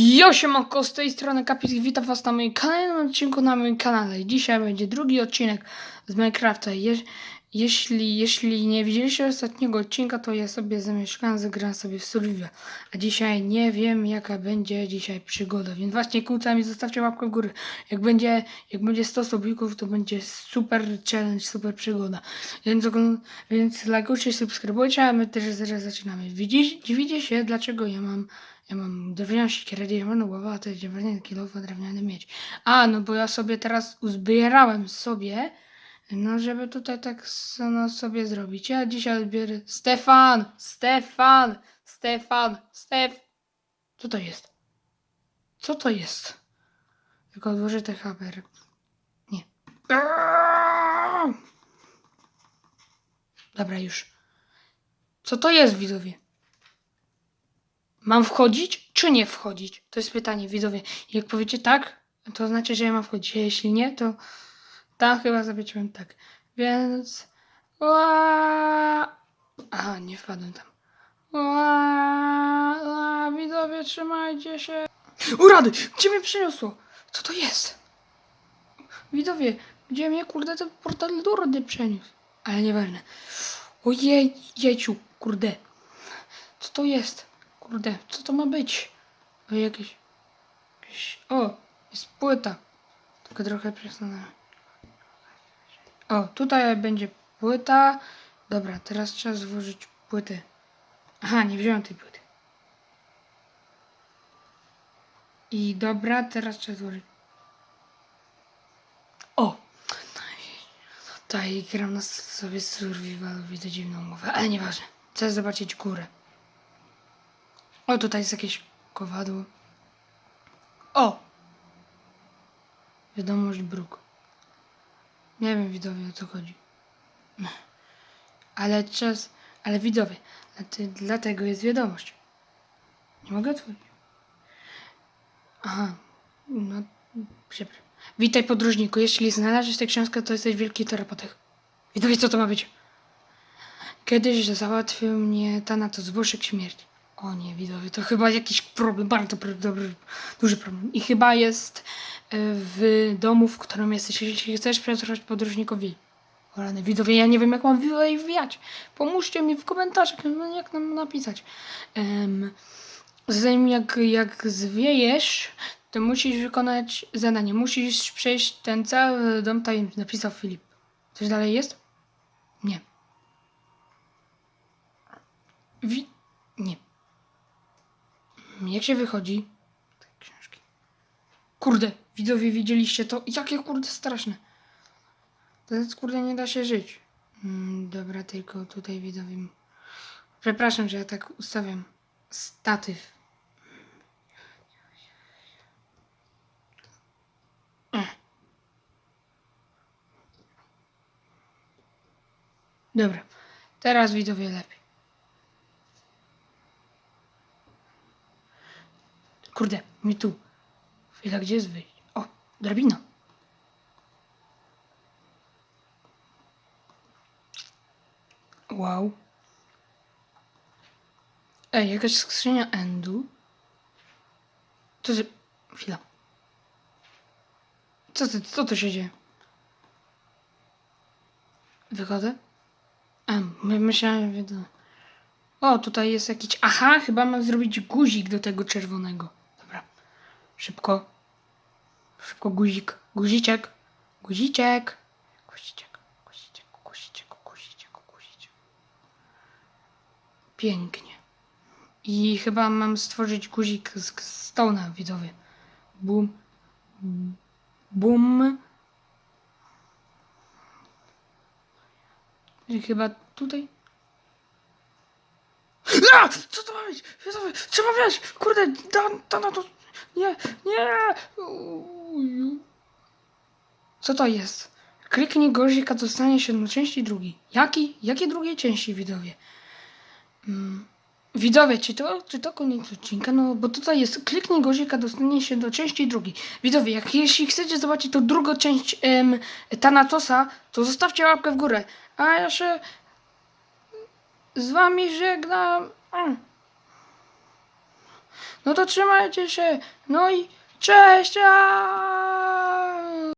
Jo, siemanko, z tej strony Kapit, witam was na moim kolejnym odcinku na moim kanale. Dzisiaj będzie drugi odcinek z Minecrafta. Je jeśli, jeśli nie widzieliście ostatniego odcinka, to ja sobie zamieszkałem, zagrałem sobie w Survival. A dzisiaj nie wiem, jaka będzie dzisiaj przygoda, więc właśnie kłócami zostawcie łapkę w górę. Jak będzie, jak będzie 100 subików, to będzie super challenge, super przygoda. Więc, więc lajkujcie, subskrybujcie, a my też zaraz zaczynamy. Dziwicie się, dlaczego ja mam ja mam drewnianą siekierę, drewnianą głowę, a to jest drewniany kilowo, drewniany miecz. A, no bo ja sobie teraz uzbierałem sobie, no żeby tutaj tak no, sobie zrobić. Ja dzisiaj odbiorę... Stefan! Stefan! Stefan! Stef... Co to jest? Co to jest? Tylko odłożę te haber. Nie. Dobra, już. Co to jest, widzowie? Mam wchodzić, czy nie wchodzić? To jest pytanie, widzowie. Jak powiecie tak, to znaczy, że ja mam wchodzić. Jeśli nie, to tam chyba zapięciłem tak. Więc. Ła! Aha, nie wpadłem tam. Ła! Ła! Widzowie, trzymajcie się. Urady! Gdzie mnie przeniosło? Co to jest? Widzowie, gdzie mnie kurde ten portal do urody przeniósł? Ale nieważne. Ojej, jeciu, kurde. Co to jest? Kurde, co to ma być? O, jakieś... jakieś... O, jest płyta. Tylko trochę przesunąłem. O, tutaj będzie płyta. Dobra, teraz trzeba złożyć płyty. Aha, nie wziąłem tej płyty. I dobra, teraz trzeba złożyć. O! Tutaj gram na sobie survival, widzę dziwną mowę, ale nieważne. Chcę zobaczyć górę. O, tutaj jest jakieś kowadło. O! Wiadomość bruk. Nie wiem, widzowie, o co chodzi. Ale czas... Ale widzowie, dlate- dlatego jest wiadomość. Nie mogę otworzyć. Aha. No, przepraszam. Witaj podróżniku. Jeśli znalazłeś tę książkę, to jesteś wielki terapeutek. Widzowie, co to ma być? Kiedyś załatwił mnie Thanatos, zbożek śmierci. O nie, widzowie, to chyba jakiś problem, bardzo pro- dobry, duży problem. I chyba jest w domu, w którym jesteś. Jeśli chcesz przetrwać podróżnikowi. O rany, widzowie, ja nie wiem, jak mam wi- wwijać. Pomóżcie mi w komentarzach, no, jak nam napisać. Um, zanim jak, jak zwiejesz, to musisz wykonać zadanie. Musisz przejść ten cały dom tajemniczy, napisał Filip. Coś dalej jest? Nie. Wi... Nie. Jak się wychodzi? Kurde, widzowie widzieliście to? Jakie kurde straszne. To jest kurde nie da się żyć. Mm, dobra, tylko tutaj widzowie. Przepraszam, że ja tak ustawiam statyw. Ech. Dobra, teraz widzowie lepiej. Kurde, mi tu. Chwila, gdzie jest wyjść? O, drabina. Wow. Ej, jakaś skrzynia endu. Co ty... Chwila. Co ty, co tu się dzieje? Wychodzę? A, my myślałem, że... to- O, tutaj jest jakiś... Aha, chyba mam zrobić guzik do tego czerwonego. Szybko. Szybko guzik. Guziczek. Guziczek. Guziczek. Guziczek. Guziczek. Guziczek. Guziczek. Pięknie. I chyba mam stworzyć guzik z z stona, widzowie. Bum. Bum. I chyba tutaj. A! Co to ma być? Trzeba! Kurde, dan, to. Nie, nie! Co to jest? Kliknij guzika, dostanie się do części drugiej. Jaki? Jakie drugiej części, widzowie? Mm. Widzowie, czy to, czy to koniec odcinka? No, bo tutaj jest kliknij guzika, dostanie się do części drugiej. Widzowie, jak jeśli chcecie zobaczyć tą drugą część em, Thanatosa, to zostawcie łapkę w górę. A ja się z wami żegnam. Mm. No to trzymajcie się. No i cześć! Aaaa!